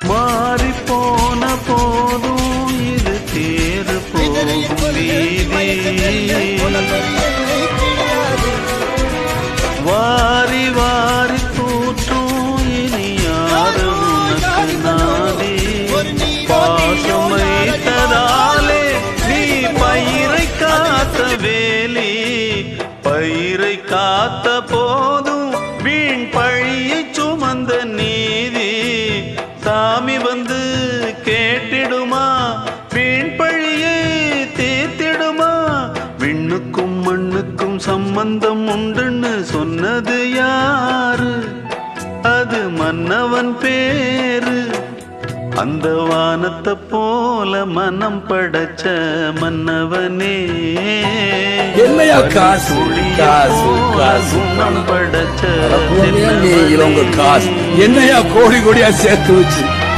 மாறி போன போதும் இது தேறு போகும் வாரி வாரி தூற்றும் இனி யாரு உனக்கு நாடி பாசம் நீ பயிரை காத்த வேலி. பயிரை காத்த போதும் வந்து கேட்டிடுமா? வீண் பழியை தீர்த்திடுமா? விண்ணுக்கும் மண்ணுக்கும் சம்பந்தம் உண்டுன்னு சொன்னது யாரு? அது மன்னவன் பேரு. அந்த வானத்தை போல மனம் படைச்ச மன்னவனே. என்னையா காசு? காசு, காசு. குணம் படைச்ச நீ இவங்க காசு. என்னையா கோடி கோடியா சேர்த்து வச்சு?